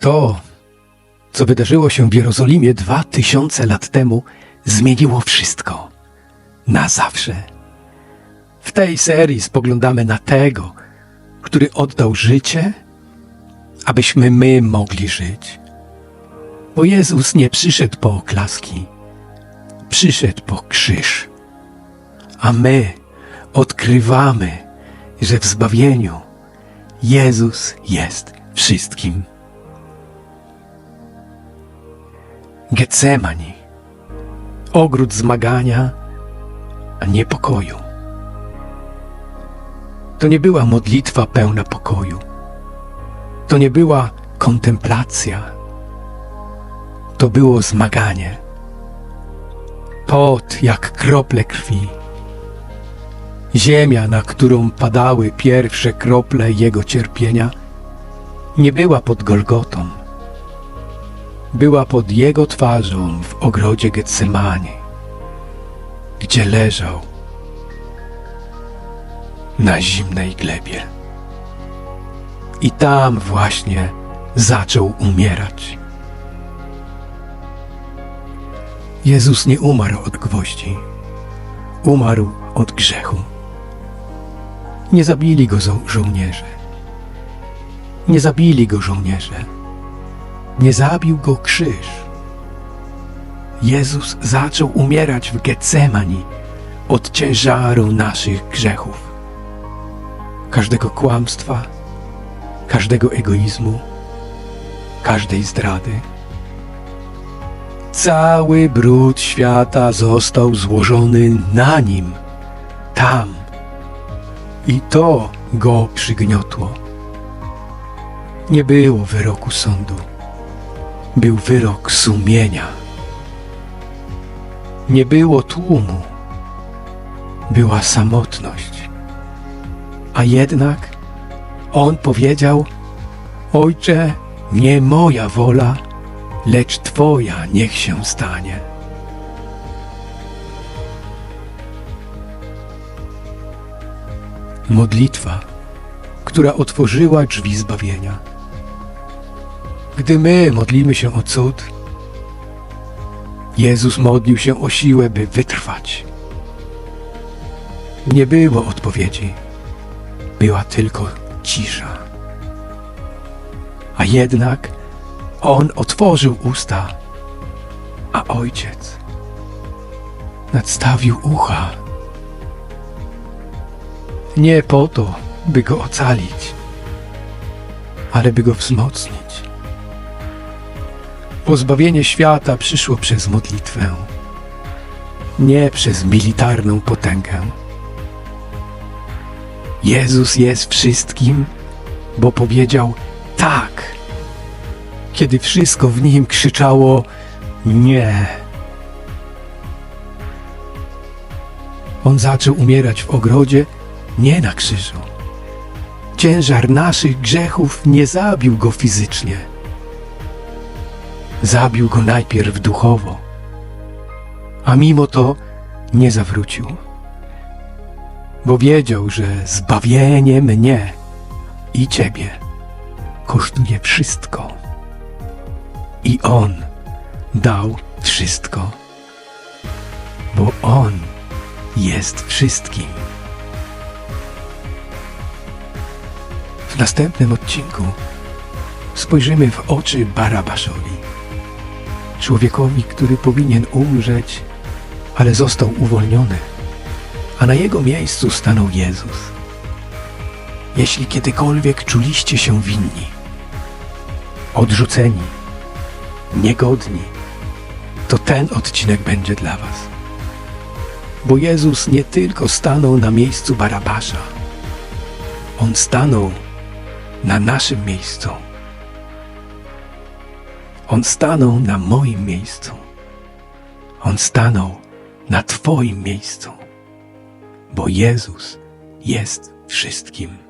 To, co wydarzyło się w Jerozolimie dwa tysiące lat temu, zmieniło wszystko. Na zawsze. W tej serii spoglądamy na tego, który oddał życie, abyśmy my mogli żyć. Bo Jezus nie przyszedł po oklaski, przyszedł po krzyż. A my odkrywamy, że w zbawieniu Jezus jest wszystkim. Getsemani, ogród zmagania, a nie pokoju. To nie była modlitwa pełna pokoju. To nie była kontemplacja. To było zmaganie. Pot jak krople krwi. Ziemia, na którą padały pierwsze krople jego cierpienia, nie była pod Golgotą. Była pod jego twarzą w ogrodzie Getsemani, gdzie leżał na zimnej glebie. I tam właśnie zaczął umierać. Jezus nie umarł od gwoździ, umarł od grzechu. Nie zabili go żo- żołnierze. Nie zabili go żołnierze. Nie zabił go krzyż. Jezus zaczął umierać w Getsemani od ciężaru naszych grzechów. Każdego kłamstwa, każdego egoizmu, każdej zdrady. Cały brud świata został złożony na nim, tam. I to go przygniotło. Nie było wyroku sądu. Był wyrok sumienia. Nie było tłumu. Była samotność. A jednak on powiedział: Ojcze, nie moja wola, lecz Twoja niech się stanie. Modlitwa, która otworzyła drzwi zbawienia. Gdy my modlimy się o cud, Jezus modlił się o siłę, by wytrwać. Nie było odpowiedzi, była tylko cisza. A jednak On otworzył usta, a Ojciec nadstawił ucha. Nie po to, by go ocalić, ale by go wzmocnić. Pozbawienie świata przyszło przez modlitwę, nie przez militarną potęgę. Jezus jest wszystkim, bo powiedział tak, kiedy wszystko w nim krzyczało nie. On zaczął umierać w ogrodzie, nie na krzyżu. Ciężar naszych grzechów nie zabił go fizycznie. Zabił go najpierw duchowo, a mimo to nie zawrócił, bo wiedział, że zbawienie mnie i ciebie kosztuje wszystko. I on dał wszystko, bo on jest wszystkim. W następnym odcinku spojrzymy w oczy Barabaszowi, człowiekowi, który powinien umrzeć, ale został uwolniony, a na jego miejscu stanął Jezus. Jeśli kiedykolwiek czuliście się winni, odrzuceni, niegodni, to ten odcinek będzie dla Was. Bo Jezus nie tylko stanął na miejscu Barabasza, On stanął na naszym miejscu. On stanął na moim miejscu. On stanął na Twoim miejscu. Bo Jezus jest wszystkim.